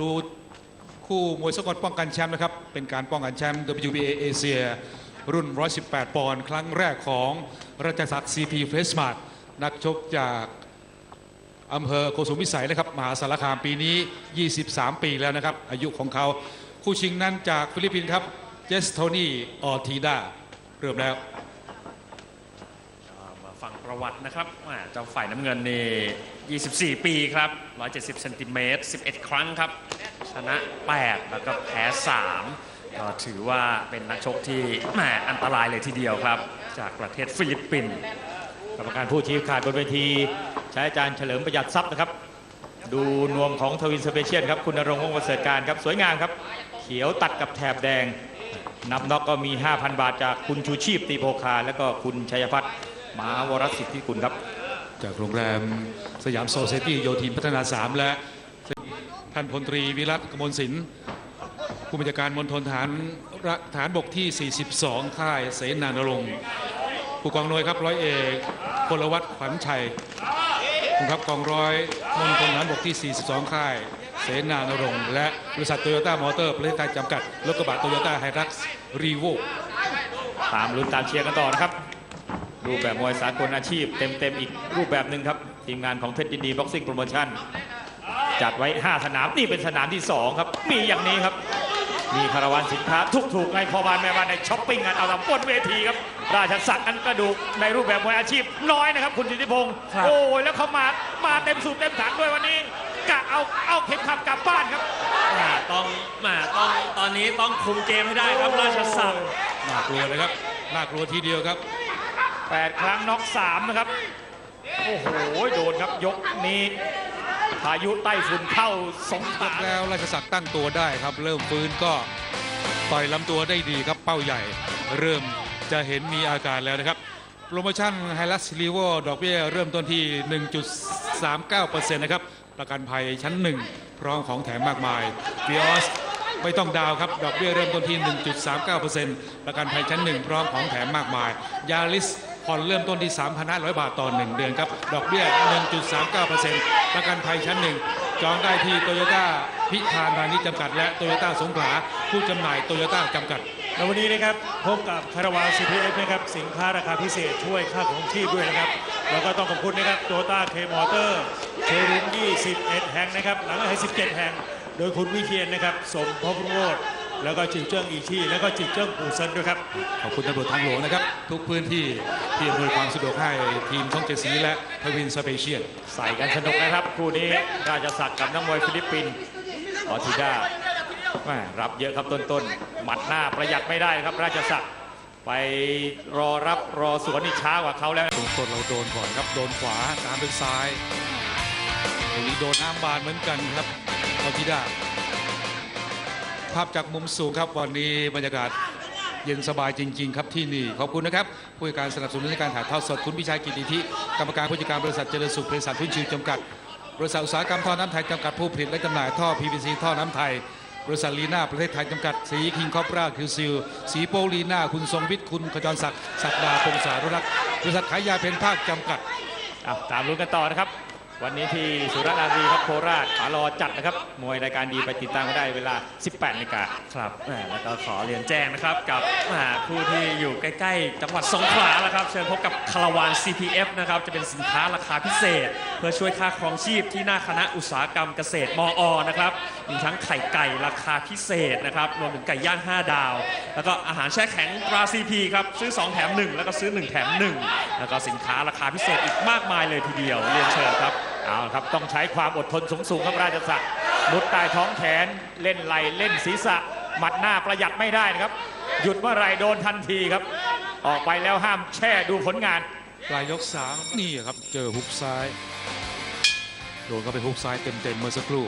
ดูคู่มวยสากลป้องกันแชมป์นะครับ เป็นการป้องกันแชมป์ WBA เอเชียรุ่น 118 ปอนด์ครั้งแรกของราชศักดิ์ CP f r e s m a r t นักชกจากอำเภอโกสุมพิสัยนะครับมหาสารคามปีนี้ 23 ปีแล้วนะครับ อายุของเขาคู่ชิงนั้นจากฟิลิปปินส์ครับเจสโทนี่ออทีดาเริ่มแล้ว ประวัตินะครับเจ้าฝ่ายน้ำเงินนี่ 24 ปีครับ 170เซนติเมตร 11 ครั้งครับ ชนะ 8 แล้วก็แพ้ 3 ก็ถือว่าเป็นนักชกที่แหมอันตรายเลยทีเดียวครับ จากประเทศฟิลิปปินส์กรรมการผู้ชี้ขาดบนเวที ใช้อาจารย์เฉลิมประหยัดทรัพย์นะครับ ดูนวมของทวินสเปเชียลครับ คุณนรงค์วงศ์ประเสริฐการครับ สวยงามครับ เขียวตัดกับแถบแดงนับน็อกก็มี 5,000 บาทจากคุณชูชีพตีโพคา แล้วก็คุณชัยพัฒน์ มหาวรสิทธิกุลครับ จากโรงแรมสยามโซเซตี้โยธินพัฒนา 3 และท่านพลตรีวิรัตกมลศิลป์ผู้บัญชาการมณฑลฐานรัฐานบกที่ 42 ค่ายเสนานรงค์ผู้กองหน่วยครับร้อยเอกพลวัตขวัญชัยผู้ครับกองร้อยมณฑลฐานบกที่ 42 ค่าย เสนานรงค์และบริษัทโตโยต้ามอเตอร์ประเทศไทยจำกัดรถกระบะโตโยต้าไฮรักซ์รีโวตามลุ้นตามเชียร์กันต่อนะครับ รูปแบบมวยสากลอาชีพเต็มๆอีกรูปแบบหนึ่งครับ ทีมงานของเท็ดดินดีบ็อกซิ่งโปรโมชั่นจัดไว้ 5 สนามนี่เป็นสนามที่ 2 ครับ มีอย่างนี้ครับ มีคาราวานสินค้าทุกถูกๆในพอบ้านแม่บ้านในช้อปปิ้งกันเอาตามบนเวทีครับ ราชสักดิ์นั้นกระดูกในรูปแบบมวยอาชีพน้อยนะครับ คุณสิทธิพงศ์โอ้ยแล้วเขามามาเต็มสูบเต็มถังด้วยวันนี้กะเอาเอาเข็มขัดกลับบ้านครับอ่าต้องมาต้องตอนนี้ต้องคุมเกมให้ได้ครับราชสักดิ์น่ากลัวเลยครับน่ากลัวทีเดียวครับ 8 ครั้งน็อก3นะครับ โอ้โห โดนครับยกนี้พายุไต้ฝุ่นเข้าสงขาแล้วราชศักดิ์ตั้งตัวได้ครับ เริ่มฟื้นก็ต่อยลำตัวได้ดีครับเป้าใหญ่ เริ่มจะเห็นมีอาการแล้วนะครับ โปรโมชั่นไฮลัสลีโวดอกเบี้ยเริ่มต้นที่ 1.39%นะครับ ประกันภัยชั้น 1 พร้อมของแถมมากมายวีออสไม่ต้องดาวครับ ดอกเบี้ยเริ่มต้นที่ 1.39%ประกันภัยชั้น 1 พร้อมของแถมมากมายยาลิส ผ่อนเริ่มต้นที่ 3,500 บาทต่อ 1 เดือนครับ ดอกเบี้ย 1.39%ประกันภัยชั้น1จองได้ที่โตโยต้าพิธานพาณิชย์จำกัด และโตโยต้าสงขลาผู้จำหน่ายโตโยต้าจำกัดในวันนี้นะครับพบกับคาราวาน CPF นะครับสินค้าราคาพิเศษช่วยค่าของชีพด้วยนะครับ แล้วก็ต้องขอบคุณนะครับโตต้าเคมอเตอร์โชว์รูม21 แห่งนะครับ หลังให้17 แห่ง โดยคุณวิเชียนนะครับสมพบรุ่งโรจน์ แล้วก็จิวเจิ้งอีชี่แล้วก็จิวเจิ้งปูเซินด้วยครับ ขอบคุณตำรวจทางหลวงนะครับ ทุกพื้นที่ที่อำนวยความสะดวกให้ทีมช่องเจ็ดสีและทวินสเปเชียลใส่กันสนุกนะครับ คู่นี้ราชสักดิ์กับนักมวยฟิลิปปินส์ออทิด้าแม่รับเยอะครับต้นๆหมัดหน้าประหยัดไม่ได้ครับ ราชสักดิ์ไปรอรับรอสวนนี่ช้ากว่าเขาแล้วตรงต้นเราโดนก่อนครับโดนขวาตามด้วยซ้ายตรงนี้โดนน้ำบานเหมือนกันครับเอาที่ได้ ภาพจากมุมสูงครับวันนี้บรรยากาศเย็นสบายจริง ๆ ครับที่นี่ ขอบคุณนะครับ ผู้การสนับสนุนในการถ่ายทอดสดคุณพิชัยกิติธิกรรมการผู้จัดการบริษัทเจริญสุขบริษัททุ่นชิวจำกัด บริษัทอุตสาหกรรมท่อน้ำไทยจำกัดผู้ผลิตและจำหน่ายท่อ PVC ท่อน้ำไทย บริษัทลีน่าประเทศไทยจำกัด สีคิงคอปราคิวซิลสีโปลีน่าคุณทรงวิทย์คุณขจรศักดิ์ศักดาพงษารุรักษ์บริษัทขายยาเพนภาคจำกัดอะตามลุ้นกันต่อนะครับ วันนี้ที่สุรนารีครับโคราชขารอจัดนะครับ มวยรายการดีไปติดตามกันได้เวลา 18นาฬิกาครับแหมแล้วก็ขอเรียนแจ้งนะครับกับแหมผู้ที่อยู่ใกล้ ๆ จังหวัดสงขลาแล้วครับ เชิญพบกับคาราวาน CPF นะครับ จะเป็นสินค้าราคาพิเศษ เพื่อช่วยค่าครองชีพที่หน้าคณะอุตสาหกรรมเกษตรมอนะครับ มีทั้งไข่ไก่ราคาพิเศษนะครับรวมถึงไก่ย่าง5 ดาว แล้วก็อาหารแช่แข็งตรา CP ครับซื้อ 2 แถม 1 แล้วก็ซื้อ 1 แถม 1 แล้วก็สินค้าราคาพิเศษอีกมากมายเลยทีเดียวเรียนเชิญครับ เอาครับต้องใช้ความอดทนสูงสูงครับราชสักมุดใต้ท้องแขนเล่นไหลเล่นศีรษะ หมัดหน้าประหยัดไม่ได้นะครับ หยุดเมื่อไรโดนทันทีครับ ออกไปแล้วห้ามแช่ดูผลงานปลายยกสามนี่ครับเจอฮุกซ้าย โดนเข้าไปฮุกซ้ายเต็มๆเมื่อสักครู่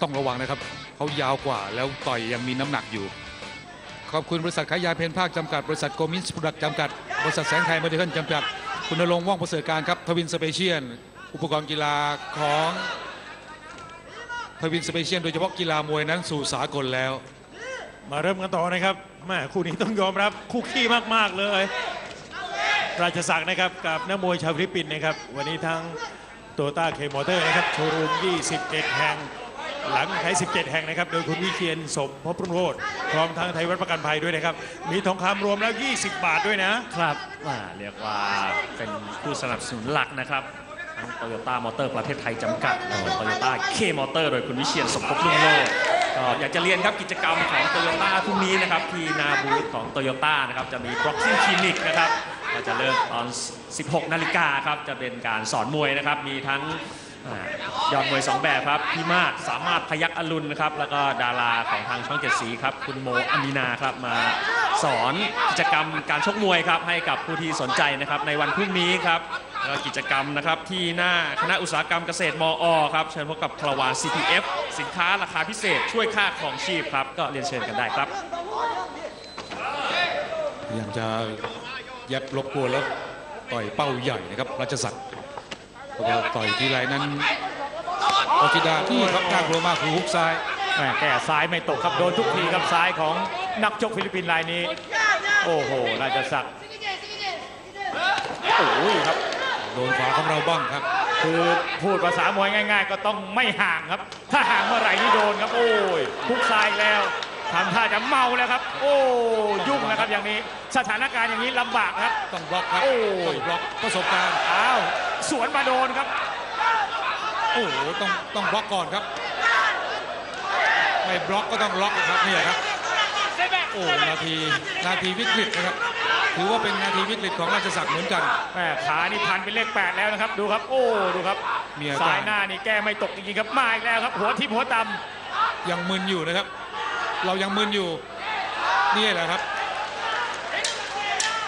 ต้องระวังนะครับเขายาวกว่าแล้วต่อยยังมีน้ำหนักอยู่ ขอบคุณบริษัทขายยาเพนภาคจำกัดบริษัทโกมินส์โปรดักต์จำกัดบริษัทแสงไทยเมดิเคิลจำกัดคุณนรงค์ว่องประเสริฐการครับทวินสเปเชียล อุปกรณ์กีฬาของทวินสเปเชียลโดยเฉพาะกีฬามวยนั้นสู่สากลแล้ว มาเริ่มกันต่อนะครับแม่คู่นี้ต้องยอมรับคู่ขี้มาก ๆ เลย ราชสักดิ์นะครับกับนักมวยชาวฟิลิปปินส์นะครับ วันนี้ทั้งโตต้าเคมอเตอร์นะครับโชว์รูม 21 แห่ง หลังไทย17 แห่งนะครับ โดยคุณวิเชียนสมภพรุ่งโรจน์พร้อมทั้งไทยวัฒน์ประกันภัยด้วยนะครับ มีทองคำรวมแล้ว 20 บาทด้วยนะ ครับอ่าเรียกว่าเป็นผู้สนับสนุนหลักนะครับทั้ง โตโยต้ามอเตอร์ประเทศไทยจำกัดแล้วก็โตโยต้าเคมอเตอร์โดยคุณวิเชียนสมภพรุ่งโรจน์ก็อยากจะเรียนครับกิจกรรมของโตโยต้าพรุ่งนี้นะครับที่หนาบูธของโตโยต้านะครับจะมี boxing clinic นะครับก็จะเริ่มตอน 16 นาฬิกาครับจะเป็นการสอนมวยนะครับมีทั้งอ่ายอดมวย 2 แบบครับพี่มากสามารถพยักอรุณนะครับแล้วก็ดาราของทางช่องเจ็ดสีครับคุณโมอามีนาครับมา สอนกิจกรรมการชกมวยครับให้กับผู้ที่สนใจนะครับในวันพรุ่งนี้ครับแล้วก็กิจกรรมนะครับที่หน้าคณะอุตสาหกรรมเกษตรมอครับเชิญพบกับคาราวาน CPF สินค้าราคาพิเศษช่วยค่าครองชีพครับ ก็เรียนเชิญกันได้ครับพยายามจะยัดรบกวนแล้วต่อยเป้าใหญ่นะครับราชสักดิ์เพราะว่าต่อยทีไรนั้นโอจิดาที่ครับน่ากลัวมากคือฮุกซ้ายแม่แก้ซ้ายไม่ตกครับโดนทุกทีครับซ้ายของ นักชกฟิลิปปินส์รายนี้ โอ้โหราชศักดิ์โอ้ยครับ โดนขวาของเราบ้างครับ คือพูดภาษามวยง่าย ๆ ก็ต้องไม่ห่างครับ ถ้าห่างเมื่อไหร่นี่โดนครับ โอ้ยทุกซ้ายอีกแล้วทำท่าจะเมาแล้วครับ โอ้ยุ่งแล้วครับอย่างนี้ สถานการณ์อย่างนี้ลำบากครับ ต้องบล็อกครับ โอ้ยต้องบล็อกประสบการณ์อ้าวสวนมาโดนครับ โอ้โหต้องต้องบล็อกก่อนครับ ไม่บล็อกก็ต้องล็อกครับเนี่ยครับ โอ้นาทีนาทีวิกฤตนะครับถือว่าเป็นนาทีวิกฤตของราชสักดิ์เหมือนกัน แม่ขานี่พันเป็นเลขแปดแล้วนะครับ ดูครับ โอ้ ดูครับมีอาการซ้ายหน้านี่แก้ไม่ตกจริงๆครับมาอีกแล้วครับ หัวทิ่มหัวตยังมึนอยู่นะครับ เรายังมึนอยู่นี่แหละครับ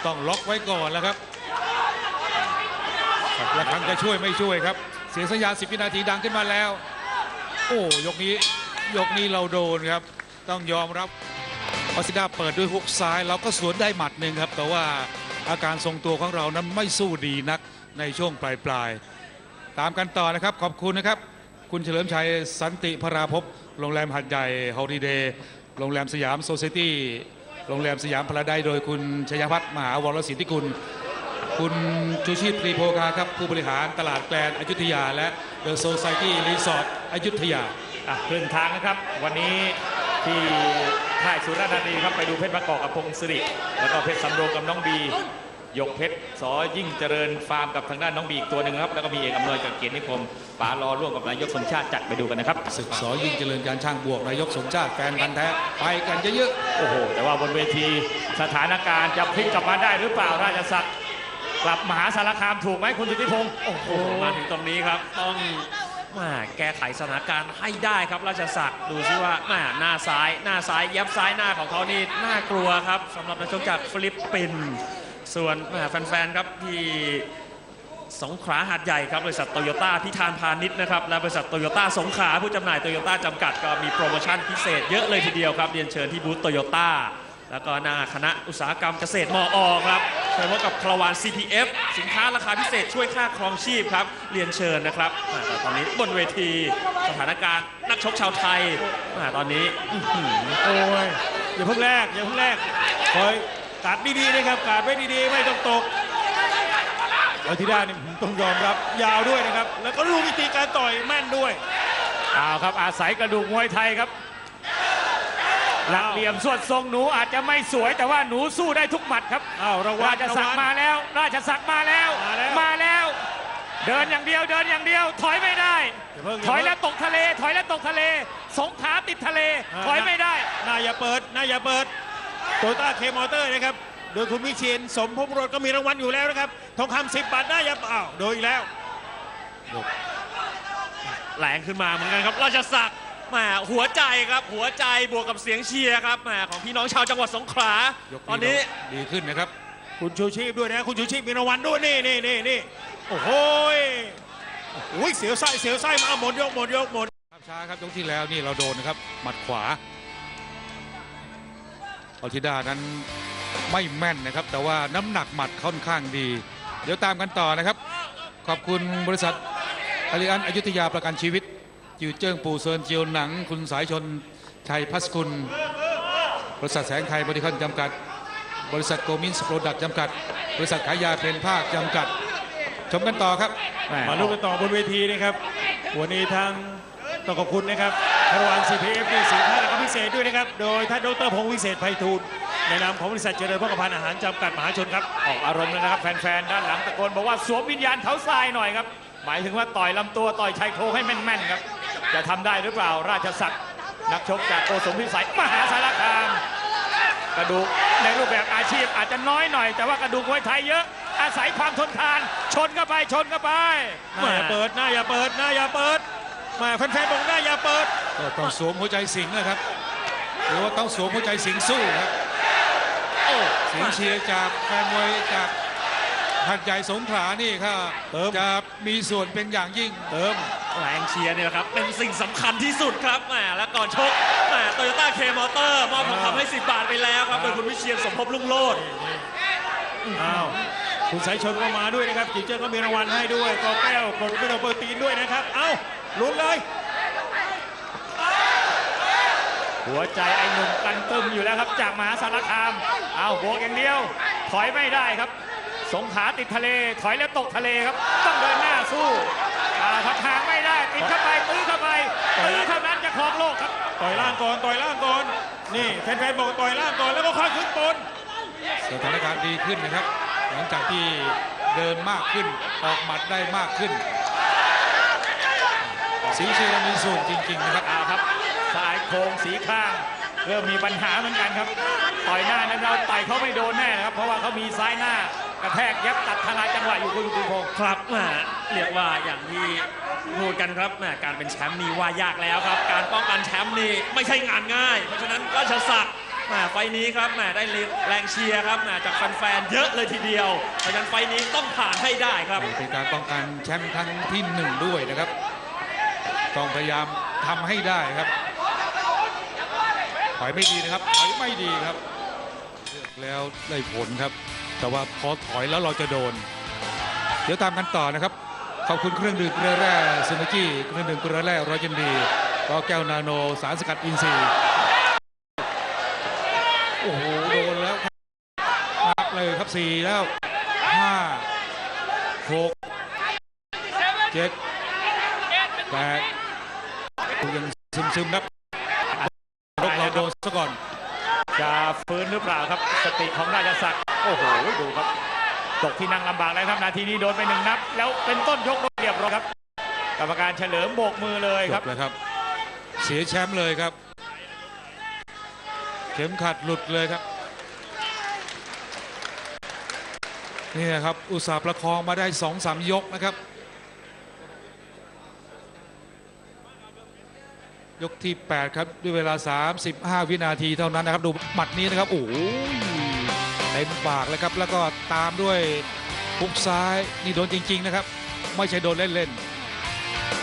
ต้องล็อกไว้ก่อนแล้วครับระครังจะช่วยไม่ช่วยครับ เสียงสัญญาณ10วินาทีดังขึ้นมาแล้ว โอ้ยกนี้ยกนี้เราโดนครับ ต้องยอมรับ ออสซิดาเปิดด้วยฮุกซ้าย เราก็สวนได้หมัดหนึ่งครับ แต่ว่าอาการทรงตัวของเรานั้นไม่สู้ดีนักในช่วงปลายๆตามกันต่อนะครับ ขอบคุณนะครับ คุณเฉลิมชัยสันติพราภพโรงแรมหัดใหญ่ฮอลิเดย์โรงแรมสยามโซเซตี้โรงแรมสยามพลาไดโดยคุณชยพัฒน์มหาวรสิทธิกุลคุณชูชีพรีโพคาครับ ผู้บริหารตลาดแกลนอยุธยา และเดอะโซซ i ตี้รีสอร์ทอยุธยาอะครึ่งทางนะครับ วันนี้ ที่ค่ายสุราษฎร์ธานีครับไปดูเพชรประกอบกับพงศ์สิริแล้วก็เพชรสำโรงกับน้องบียกเพชรสอยิ่งเจริญฟาร์มกับทางด้านน้องบีอีกตัวหนึ่งครับแล้วก็มีเอกอำนวยกับเกียรตินิคมป๋ารอร่วมกับนายกสมชาติจัดไปดูกันนะครับศึกสอยิ่งเจริญการช่างบวกนายกสมชาติแฟนพันธ์แท้ไปกันเยอะโอ้โหแต่ว่าบนเวทีสถานการณ์จะพลิกกลับมาได้หรือเปล่าราชสักดิ์กลับมหาสารคามถูกไหมคุณสุทธิพงศ์โอ้โหโอ้โหมาถึงตรงนี้ครับต้อง มาแก้ไขสถานการณ์ให้ได้ครับราชศักดิ์ดูซิว่าแม่หน้าซ้าย หน้าซ้ายยับซ้ายหน้าของเขานี่น่ากลัวครับสำหรับนักชกจากฟิลิปปินส์ส่วนแม่แฟนๆครับที่สงขลาหาดใหญ่ครับบริษัทโตโยต้าพิธานพาณิชย์นะครับและบริษัทโตโยต้าสงขลาผู้จำหน่ายโตโยต้าจำกัดก็มีโปรโมชั่นพิเศษเยอะเลยทีเดียวครับเรียนเชิญที่บูธโตโยต้าแล้วก็หน้าคณะอุตสาหกรรมเกษตรมออครับ เชิญพบกับคาราวาน CPF สินค้าราคาพิเศษช่วยค่าครองชีพครับ เรียนเชิญนะครับอ่าแต่ตอนนี้บนเวทีสถานการณ์นักชกชาวไทยอ่าตอนนี้อื้อหือโอ้ยอย่าเพิ่งแรกอย่าเพิ่งแรกคอยกัดดีๆนะครับกัดไว้ดีๆ ไม่ต้องตกเอาที่ได้นี่ผมต้องยอมรับยาวด้วยนะครับ แล้วก็รู้วิธีการต่อยแม่นด้วย เอาครับอาศัยกระดูกมวยไทยครับ หลักเหลี่ยมส่วนทรงหนูอาจจะไม่สวยแต่ว่าหนูสู้ได้ทุกหมัดครับอ้าวระวัรางชสักดิ์ระวังมาแล้ว ราชสักดิ์มาแล้ว มาแล้ว มาแล้ว เดินอย่างเดียวเดินอย่างเดียว ถอยไม่ได้อย่าเพิ่ง ถอยแล้วตกทะเล ถอยแล้วตกทะเล สงขลาติดทะเล ถอยไม่ได้ หน้าอย่าเปิดหน้าอย่าเปิดโตต้าเคมอเตอร์นะครับ โดยคุณวิเชียนสมภพรสก็มีรางวัลอยู่แล้วนะครับ ทองคำสิบบาทหน้าอย่าอ้าวโดยอีกแล้วแรงขึ้นมาเหมือนกันครับ ราชศักดิ์ แหมหัวใจครับหัวใจบวกกับเสียงเชียร์ครับแหมของพี่น้องชาวจังหวัดสงขลาๆยกตอนนี้เราดีขึ้นนะครับ คุณชูชีพด้วยนะคุณชูชีพมีรางวัลด้วยนี่นี่นี่นี่โอ้โหยโอ้ยเสียวไส้เสียวไส้มาเอาหมดยกหมดยกหมดภาพช้าครับยกที่แล้วนี่เราโดนนะครับหมัดขวาออทิดานั้นไม่แม่นนะครับ แต่ว่าน้ำหนักหมัดค่อนข้างดี เดี๋ยวตามกันต่อนะครับ ขอบคุณบริษัทอาริอันอยุธยาประกันชีวิต จิวเจิ้งปูเซินเจียวหนัง คุณสายชนชัยพัสกุลบริษัทแสงไทยบริคอนจำกัด บริษัทโกมินส์โปรดักต์จำกัด บริษัทขายยาเพนภาคจำกัด ชมกันต่อครับแหม่มาลุ้นกันต่อบนเวทีนะครับ วันนี้ทางต้องขอบคุณนะครับคารวาน CPF นี่สินค้าราคาพิเศษด้วยนะครับ โดยท่านดรพงศ์วิเศษไพฑูรย์ในนามของบริษัทเจริญพกพันธ์อาหารจำกัดมหาชนครับ ออกอารมณ์เลยนะครับแฟนๆ ด้านหลังตะโกนบอกว่าสวมวิญญาณเท้าทรายหน่อยครับ หมายถึงว่าต่อยลำตัวต่อยชายโครงให้แม่นๆครับ จะทำได้หรือเปล่าราชศักดิ์นักชกจากโกสมพิสัยมหาสารคาม กระดูกในรูปแบบอาชีพอาจจะน้อยหน่อย แต่ว่ากระดูกมวยไทยเยอะ อาศัยความทนทาน ชนเข้าไปชนเข้าไปหน้าอย่าเปิดหน้าอย่าเปิดหน้าอย่าเปิดแมาแฟนๆบอกหน้าอย่าเปิดก็ต้องสวมหัวใจสิงห์นะครับหรือว่าต้องสวมหัวใจสิงห์สู้ครับโอ้เสียงเชียร์จากแฟนมวยจากหัดใหญ่สงขลานี่ค่ะเติมจะมีส่วนเป็นอย่างยิ่งเติม แรงเชียร์เนี่ยแหละครับเป็นสิ่งสำคัญที่สุดครับแหมและก่อนชกแหมโตโยต้าเคมอเตอร์มอบทองคำให้ 10 บาทไปแล้วครับโดยคุณวิเชียนสมภพลุ่งโลดอ้าวคุณสายชนก็มาด้วยนะครับจิงเจิ้นก็มีรางวัลให้ด้วยกอแก้วกรดวิตามินโปรตีนด้วยนะครับ เอ้าลุ้นเลย หัวใจไอ้หนุ่มกันตึมอยู่แล้วครับ จากมหาสารคาม เอาโบกอย่างเดียว ถอยไม่ได้ครับ สงขลาติดทะเล ถอยแล้วตกทะเลครับ ต้องเดินหน้าสู้เอาครับห่างไม่ได้ติด เข้าไปตื้อเข้าไปตื้อเท่านั้นจะครองโลกครับ ต่อยล่างก่อนต่อยล่างก่อน นี่แฟนๆบอกต่อยล่างก่อนแล้วก็ค่อยขึ้นบนสถานการณ์ดีขึ้นนะครับ หลังจากที่เดินมากขึ้นออกหมัดได้มากขึ้นสิงห์เชียร์มีส่วนจริงๆนะครับเอาครับสายโครงสีข้างเริ่มมีปัญหาเหมือนกันครับ ต่อยหน้านั้นเราต่อยเขาไม่โดนแน่นะครับ เพราะว่าเขามีซ้ายหน้ากระแทกยับตัดทลายจังหวะอยู่คุณคุณพงศ์ครับแหมเรียกว่าอย่างที่ พูดกันครับแหมการเป็นแชมป์นี่ว่ายากแล้วครับ การป้องกันแชมป์นี่ไม่ใช่งานง่าย เพราะฉะนั้นราชศักดิ์แหมไฟล์นี้ครับแหมได้แรงเชียร์ครับแหมจากแฟนๆเยอะเลยทีเดียวเพราะฉะนั้นไฟล์นี้ต้องผ่านให้ได้ครับ เป็นการป้องกันแชมป์ครั้งที่หนึ่งด้วยนะครับต้องพยายามทำให้ได้ครับถอยไม่ดีนะครับถอยไม่ดีครับเลือกแล้วได้ผลครับ แต่ว่าพอถอยแล้วเราจะโดน เดี๋ยวตามกันต่อนะครับ ขอบคุณเครื่องดื่มเกลือแร่ซูนากิเครื่องดื่มเกลือแร่ร้อยยินดีก็แก้วนาโนสารสกัดอินทรีย์โอ้โหโดนแล้วครับนับเลยครับสี่แล้วห้าหกเจ็ดแปดยังซึมๆครับรบเราโดนซะก่อนจะฟื้นหรือเปล่าครับ สติของราชศักดิ์โอ้โหดูครับ ตกที่นั่งลำบากแล้วครับนาทีนี้โดนไปหนึ่งนับ แล้วเป็นต้นยกเรียบร้อยครับกรรมการเฉลิมโบกมือเลยครับบแล้วครับ เสียแชมป์เลยครับ เข็มขัดหลุดเลยครับนี่นะครับ อุตสาห์ประคองมาได้สองสามยกนะครับ ยกที่ 8 ครับ ด้วยเวลา 35 วินาทีเท่านั้นนะครับ ดูหมัดนี้นะครับ โอ้ ต็มปากเลยครับ แล้วก็ตามด้วยพุกซ้ายนี่โดนจริง ๆ นะครับ ไม่ใช่โดนเล่น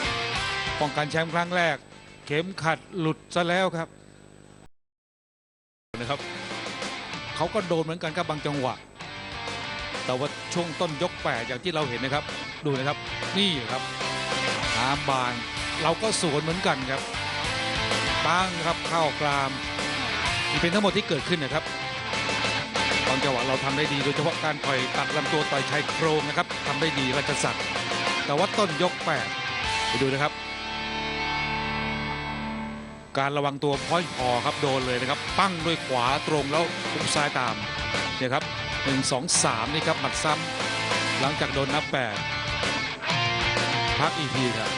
ๆป้องกันแชมป์ครั้งแรก เข็มขัดหลุดซะแล้วครับนะครับเขาก็โดนเหมือนกันครับบางจังหวะ แต่ว่าช่วงต้นยกแปดอย่างที่เราเห็นนะครับ ดูนะครับนี่ครับหามบานเราก็สวนเหมือนกันครับตั้งครับเข้ากรามนี่เป็นทั้งหมดที่เกิดขึ้นนะครับ จังหวะเราทำได้ดี โดยเฉพาะการต่อยตัดลำตัวต่อยชายโครงนะครับทำได้ดีราชสักดิ์แต่ว่าต้นยกแปดไปดูนะครับ การระวังตัวพ้อยพอครับโดนเลยนะครับ ปั้งด้วยขวาตรงแล้วคุกซ้ายตามเนี่ยครับหนึ่งสองสามนี่ครับหมัดซ้ำหลังจากโดนนับแปดพักอีกทีครับ